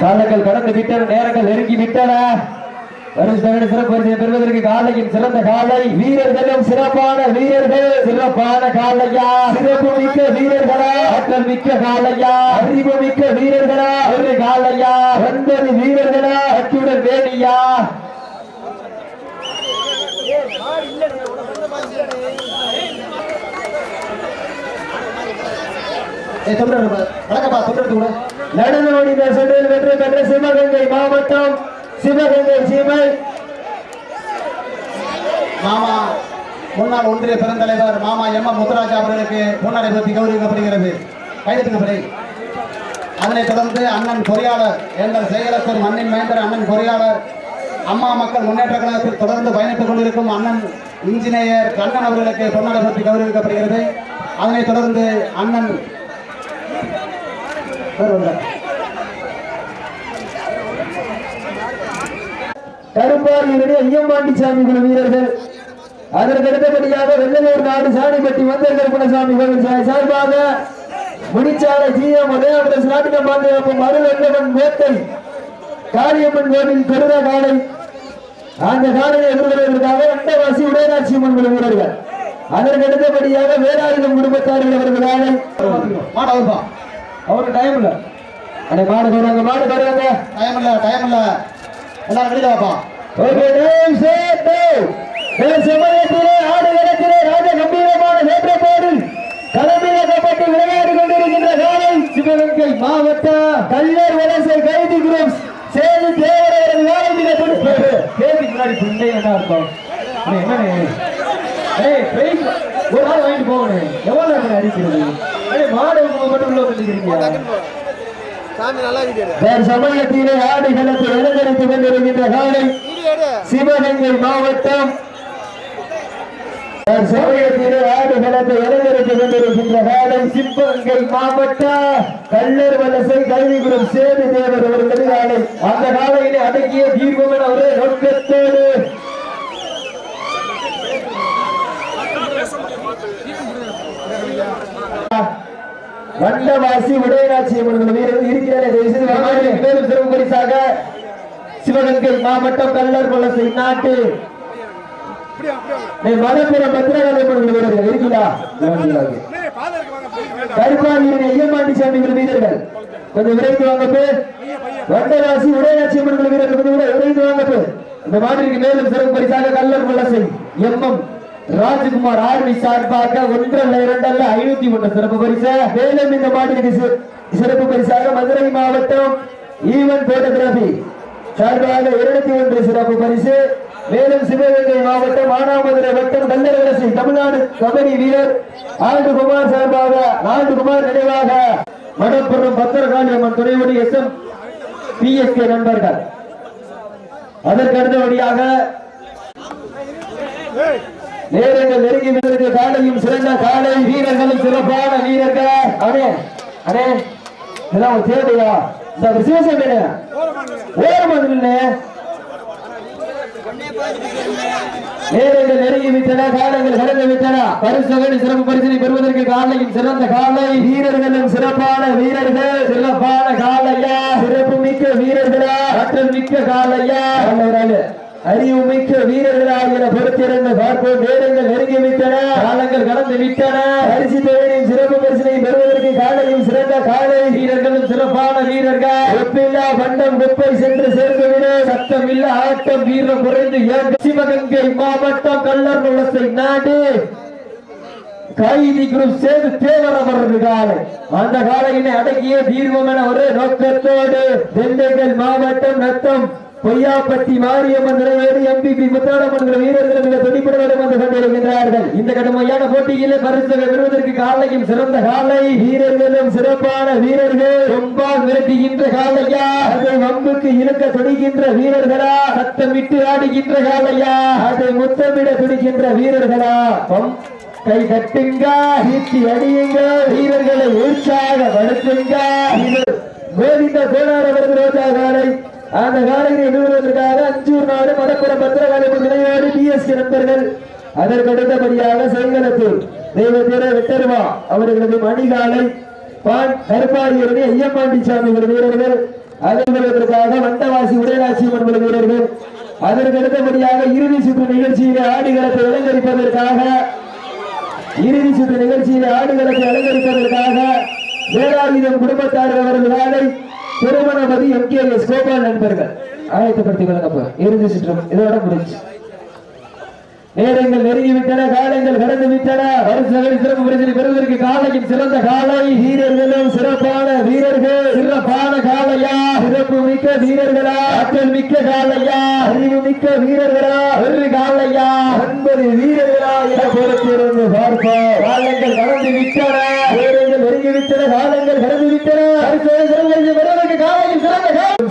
காலங்கள் கடந்து விட்டன நேரங்கள் நெருங்கி விட்டன. தகடு சிறப்பு பெறுவதற்கு காலையின் சிறந்த காலை வீரர்களும் சிறப்பான வீரர்கள் சிறப்பான காலையா? சிறப்பு மிக்க வீரர்களா? ஆற்றல் மிக்க காலையா? அறிவு மிக்க வீரர்களா? ஒரு காலையா? ஒன்பது வீரர்களா? அச்சுடன் வேணியா ஏய் தொண்டர் வணக்கம்ப்பா தொண்டர் கூட. நடந்து சுற்றில் வெற்றி பெற்ற சிவகங்கை மாவட்டம் சிவகங்கை சீமை. மாமா முன்னாள் ஒன்றிய பெருந்தலைவர் மாமா எம். எம். முத்துராஜா அவர்களுக்கு முன்னாடி பற்றி கௌரவிக்கப்படுகிறது. கைதட்டுக்கப்படி அதனைத் தொடர்ந்து அண்ணன் பொறியாளர் எங்கள் செயலர் மண்ணின் மைந்தர் அண்ணன் பொறியாளர் அம்மா மக்கள் முன்னேற்ற கழகத்தில் தொடர்ந்து பயணித்துக் கொண்டிருக்கும் அண்ணன் இன்ஜினியர் கண்ணன் அவர்களுக்கு பொன்னாடை பற்றி கௌரவிக்கப்படுகிறது. அதனைத் தொடர்ந்து அண்ணன் வேறு ஒருவர். கருப்பாரியுடைய ஐயம்பாண்டி சாமி குழு வீரர்கள். அதற்கு அடுத்தபடியாக வெள்ளலூர் நாடு சாணிப்பட்டி வந்தர் கருப்பணசாமி கோவில் சா- சார்பாக முடிச்சாலை ஜிஎம் உதயபுரம் நாட்டினம் பாண்டியப்பம் மருவெல்லவன் வேட்டை காளியம்மன் கோவில் கருணா காலை அந்த காலையை எதிர்கொள்வதற்காக அண்டவாசி உதயநாட்சி அம்மன் குழு வீரர்கள். அதற்கு அடுத்தபடியாக வேலாயுதம் குடும்பத்தார்கள் அவர்கள் காலை அவருக்கு டைம் இல்ல. அடே மாடு வருவாங்க மாடு வருவாங்க டைம் இல்ல டைம் இல்ல. எல்லாரும் வெளியில வாப்பா. ஓகே டைம் செட் வேர் சமயத்திலே ஆடுகளத்திலே ராஜ கம்பீரமான வேற்றப்போரில் களமிறக்கப்பட்டு விளையாடி கொண்டிருக்கின்ற காலை சிவகங்கை மாவட்ட கல்லர் வலசை கைதி குரூப் சேது தேவரையர் காலத்திலே கேள்வி முன்னாடி புண்டை என்ன அண்ணே, என்னண்ணே? ஏய் பிரைஸ் ஒரு ஆள் வாங்கிட்டு போகணும். எவ்வளவு நேரம் அடிக்கிறது மாடு மட்டும் உள்ள வந்துருக்கீங்க வேறு சமயத்திலே கொண்டிருக்கின்ற காலை சிவகங்கை மாவட்டம். வேறு சமயத்திலே ஆடுகளத்தை அலங்கரித்துக் கொண்டிருக்கின்ற காலை சிவகங்கை மாவட்டம். கல்லர் வலசை கல்விகுரம் சேது தேவர் ஒரு கதிகாலை அந்த காலையிலே அடக்கிய தீர்வம் என ஒரே நோக்கத்தோடு வண்டவாசி உடையராட்சி அம்மன் வீரர் இருக்கிறார். தயவு செய்து வரலாறு மேலும் சிறப்பு பரிசாக சிவகங்கை மாவட்டம் கல்லர் வலசை நாட்டு மலப்புரம் பத்திரகாளி அம்மன் வீரர்கள். இருக்கிறா கருப்பாளியின் ஐயம்பாண்டி சாமி வீரர்கள். கொஞ்சம் விரைந்து வாங்க பேர் வண்டவாசி உடையராட்சி அம்மன் வீரர்கள் கொஞ்சம் விரை- விரைந்து வாங்க பேர் இந்த மாதிரிக்கு மேலும் சிறப்பு பரிசாக கல்லர் வலசை எம்எம் ராஜ்குமார் ஆர்மி சார்பாக ஒன்றல்ல இரண்டல்ல ஐநூத்தி ஒன்று சிறப்பு பரிசு. மேலும் இந்த மாதிரிக்கு சிறப்பு பரிசாக மதுரை மாவட்டம் ஈவன் போட்டோகிராபி சார்பாக இருநூத்தி ஒன்று சிறப்பு பரிசு. மேலும் சிவகங்கை மாவட்டம் மானாமதுரை வட்டம் கல்லரசி தமிழ்நாடு கபடி வீரர் ஆண்டுகுமார் சார்பாக ஆண்டுகுமார் நினைவாக மடப்புறம் பத்திரகாளி அம்மன் துணைவடி எஸ் எம் பிஎஸ்கே நண்பர்கள். அதற்கு அடுத்தபடியாக நேரங்கள் நெருங்கி வந்திருக்க காலையும் சிறந்த காலை. வீரர்களும் சிறப்பான வீரர்கள். அடே அடே இதெல்லாம் தேவையா இந்த விசேஷம் என்ன? ஓரம் இல்லை நேரங்கள் நெருங்கி விட்டன காலங்கள் கடந்து விட்டன. பரிசுகளின் சிறப்பு பரிசினை பெறுவதற்கு காலையும் சிறந்த காலை. வீரர்களும் சிறப்பான வீரர்கள். சிறப்பான காலையா? சிறப்பு மிக்க வீரர்களா? ஆற்றல் மிக்க காலையா? அறிவுமிக்க வீரர்களாகிற பொறுத்திருந்து பார்ப்போம். நேரங்கள் நெருங்கி விட்டன. காலங்கள் கடந்து விட்டன. பரிசு தேவையின் சிறப்பு பரிசினை பெறுவதற்கு காலையும் சிறந்த காலை. வீரர்களும் சிறப்பான வீரர்கள். ஒப்பில்லா பண்டம் குப்பை சென்று சேர்ந்துவிட சத்தமில்ல ஆட்டம் வீரம் குறைந்து சிவகங்கை மாவட்டம் கல்லர் நுழத்தை நாடு. கைதி குரூப் சேர்ந்து தேவர் அவரது காலை. அந்த காலையினை அடக்கிய தீர்வம் என ஒரு நோக்கத்தோடு திண்டுக்கல் மாவட்டம் நத்தம் பொய்யாப்பட்டி மாரியம்மன் நிறைவேறி எம்பிபி முத்தாடம்மன் வீரர்கள் மிக துடிப்பட வேண்டும் என்று கொண்டிருக்கின்றார்கள். இந்த கடுமையான போட்டியிலே பரிசுகள் பெறுவதற்கு காலையும் சிறந்த காலை. வீரர்களும் சிறப்பான வீரர்கள். ரொம்ப விரட்டுகின்ற காலையா? அதை வம்புக்கு இழுக்க துடிக்கின்ற வீரர்களா? சத்தமிட்டு ஆடுகின்ற காலையா? அதை முத்தமிட துடிக்கின்ற வீரர்களா? கை கட்டுங்க நீட்டி அடியுங்க. வீரர்களை உற்சாகப்படுத்துங்க. இது கோவிந்த கோடார வருது ரோஜா காலை. அந்த காலையை நிறுவுவதற்காக அஞ்சூர் நாடு மடப்புறம் பத்திரகாளி பி பிஎஸ்கே நண்பர்கள். அதற்கடுத்தபடியாக செங்கலத்தூர். தெய்வத்திர வெட்டருவா அவர்களது மணிகாலை. பான் கருப்பாடியருடைய ஐயப்பாண்டி சாமி வீரர்கள். அதற்காக வண்டவாசி உடையாட்சி மன்ற வீரர்கள். அதற்கு அடுத்தபடியாக இறுதி சுற்று நிகழ்ச்சியிலே ஆடுகளத்தை அலங்கரிப்பதற்காக இறுதி சுற்று நிகழ்ச்சியிலே ஆடுகளத்தை அலங்கரிப்பதற்காக வேளாவிதம் குடும்பத்தார் அவர்கள் வேலை. திருமணபதி எம் கே எஸ் கோபால் நண்பர்கள். ஆயத்தப்படுத்திக் கொள்ளப்போ இறுதி சுற்றம் இதோட முடிச்சு நேரங்கள் நெருங்கிவிட்டன காலங்கள் கடந்து விட்டன. வருஷங்களில் சிறப்பு பரிசு பெறுவதற்கு காலையின் சிறந்த காலை. வீரர்களும் சிறப்பான வீரர்கள். சிறப்பான காலையா? சிறப்பு மிக்க வீரர்களா? ஆற்றல் மிக்க காலையா? அறிவு மிக்க வீரர்களா? ஒரு காலையா? ஒன்பது வீரர்களா? என பொறுத்திருந்து பார்ப்போம். காலங்கள் கடந்து விட்டன.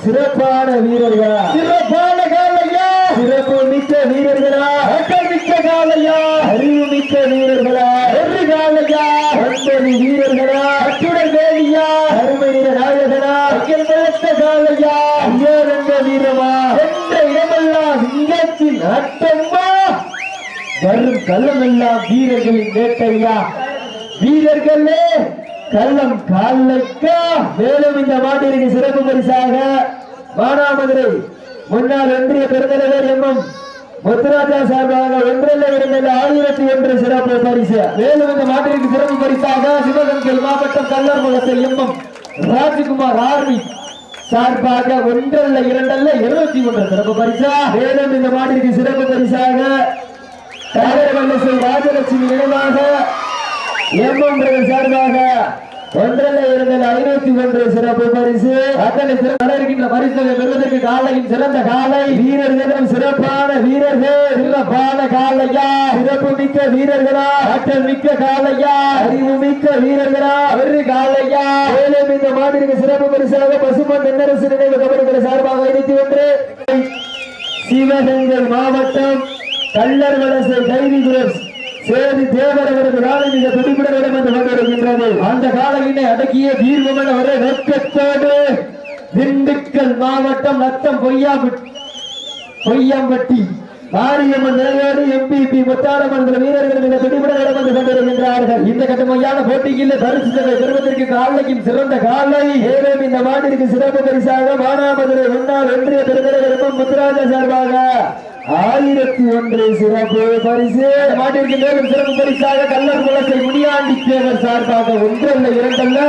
சிறப்பான வீரர்களா? சிறப்பான காலையா? சிறப்பு மிக்க வீரர்களா? ஆற்றல் மிக்க காலையா? அறிவு மிக்க வீரர்களா? ஒரு காலையா? ஒன்பது வீரர்களா? அச்சுடன் வேலியா? அருமை நிற நாயகனா? அகில் பலத்த காலையா? ஐயாரங்க வீரமா? என்ற இடமெல்லாம் சிங்கத்தின் அட்டம்மா? வரும் கள்ளமெல்லாம் வீரர்களின் வேட்டையா? வீரர்களே கள்ளம் காலைக்கா. மேலும் இந்த மாட்டிற்கு சிறப்பு பரிசாக மானாமதுரை முன்னாள் ஒன்றிய பெருந்தலைவர் எம்எம் முத்துராஜா சார்பாக ஒன்றல்ல இருந்த ஆயிரத்தி ஒன்று சிறப்பு பரிசு. மேலும் இந்த மாட்டிற்கு சிறப்பு பரிசாக சிவகங்கை மாவட்டம் கல்லர் முகத்தை எம்எம் ராஜ்குமார் ஆர்மி சார்பாக ஒன்றல்ல இரண்டல்ல இருபத்தி ஒன்று சிறப்பு பரிசா. மேலும் இந்த மாட்டிற்கு சிறப்பு பரிசாக கதிரவல்லசை ராஜலட்சுமி நினைவாக எம்எம் சார்பாக ஒன்றல்ல இருந்தது ஐநூத்தி ஒன்று சிறப்பு பரிசு. அத்தனை சிறப்பு இருக்கின்ற பரிசுகளை பெறுவதற்கு காலையின் சிறந்த காலை. வீரர்களும் சிறப்பான வீரர்கள். சிறப்பான காலையா? சிறப்பு மிக்க வீரர்களா? ஆற்றல் மிக்க காலையா? அறிவு மிக்க வீரர்களா? ஒரு காலையா? மேலும் இந்த மாதிரிக்கு சிறப்பு பரிசாக பசுமன் தென்னரசு நினைவு கபடிகளை சார்பாக ஐநூத்தி ஒன்று சிவகங்கை மாவட்டம் கல்லர் வலசை கைதி குரஸ் சேதி தேவர் அவரது காலை மிக வேண்டும் என்று கொண்டிருக்கின்றது அந்த காலையினை அடக்கிய தீர்வமென ஒரே வெட்கத்தோடு திண்டுக்கல் மாவட்டம் நத்தம் பொய்யா பொய்யாம்பட்டி. மாரியம்மன் நிலையோடு எம்பிபி முத்தாரம்மன் வீரர்கள் மிக வேண்டும் என்று கொண்டிருக்கின்றார்கள் இந்த கடுமையான போட்டியில் பரிசு தொகை பெறுவதற்கு காலைக்கும் சிறந்த காலை. ஏதேனும் இந்த மாட்டிற்கு சிறப்பு பரிசாக மானாமதுரை முன்னாள் ஒன்றிய பெருந்தலைவர் முத்துராஜா சார்பாக ஆயிரத்தி ஒன்று சிறப்பு பரிசு. மாட்டிற்கு மேலும் சிறப்பு பரிசாக கல்லர் குலத்தை முனியாண்டி தேவர் சார்பாக ஒன்றல்ல இரண்டல்ல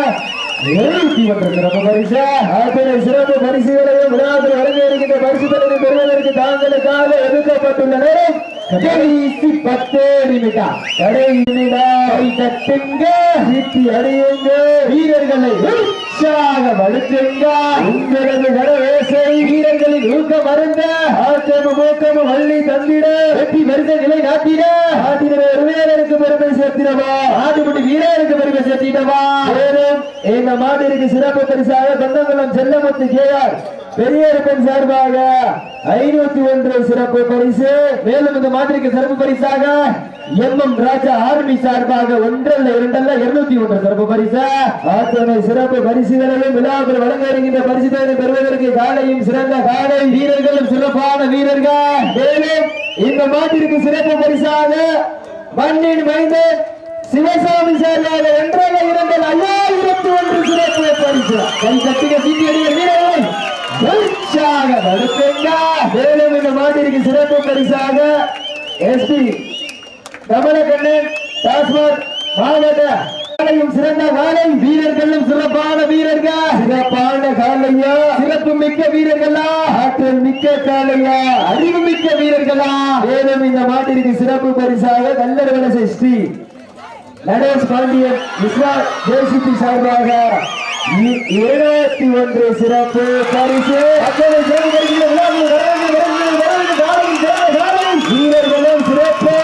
எழுபத்தி ஒன்று சிறப்பு பரிசு. அத்தனை சிறப்பு பரிசுகளையும் விழாவில் வழங்க இருக்கின்ற பரிசு தலைமை பெறுவதற்கு தாங்களுக்காக ஒதுக்கப்பட்டுள்ள நேரம் கடைசி பத்தே நிமிடம். கடைசி நிமிடம். கை தட்டுங்க சீட்டி அடியுங்க. வீரர்களை உற்சாகப்படுத்துங்க உங்களது வரவேசை வீரர்களின் ஊக்க மருந்த ஆட்டமும் ஊக்கமும் வள்ளி தந்திட. வெற்றி மருந்த நிலை நாட்டிட. நாட்டினரை வீரருக்கு பெருமை சேர்த்திடவா? ஆட்டுப்பட்டி வீரருக்கு பெருமை சேர்த்திடவா? மேலும் இந்த மாதிரிக்கு சிறப்பு பரிசாக கொண்டங்குளம் செல்லமுத்து கேஆர் பெரியப்பன் சார்பாக ஐநூத்தி ஒன்று சிறப்பு பரிசு. மேலும் இந்த மாதிரிக்கு சிறப்பு பரிசாக எம் எம் ராஜா ஆர்மி சார்பாக ஒன்றல்ல இரண்டல்ல இருநூத்தி ஒன்று சிறப்பு பரிசு. ஆத்தனை சிறப்பு பரிசுகளையும் விழாவில் வழங்க இருக்கின்ற பரிசுகளை பெறுவதற்கு காலையும் சிறந்த காலை வீரர்களும் சிறப்பான வீரர்கள். மேலும் இந்த மாதிரிக்கு சிறப்பு பரிசாக மண்ணின் மைந்தன் சிவசாமி சார்பாக ஒன்றல்ல இரண்டல் ஐயாயிரத்தி ஒன்று சிறப்பு பரிசு. கை கட்டிக சீட்டியடிகள் வீரர்கள். உற்சாக படுத்துங்க மேலும் இந்த மாட்டிற்கு சிறப்பு பரிசாக எஸ்பி கமலக்கண்ணன் டாஸ்மாக் மாவட்ட சிறந்த காலை. வீரர்களும் சிறப்பான வீரர்கள். சிறப்பான காலையா? சிறப்பு மிக்க வீரர்களா? ஆற்றல் மிக்க காலையா? அறிவு மிக்க வீரர்களா? மேலும் இந்த மாட்டிற்கு சிறப்பு பரிசாக கல்லர் வலசை ஸ்ரீ நடேஷ் பாண்டியன் விஸ்வா ஜேசிபி சார்பாக இருபத்தி ஒன்று சிறப்பு பரிசு. வீரர்களும் சிறப்பு.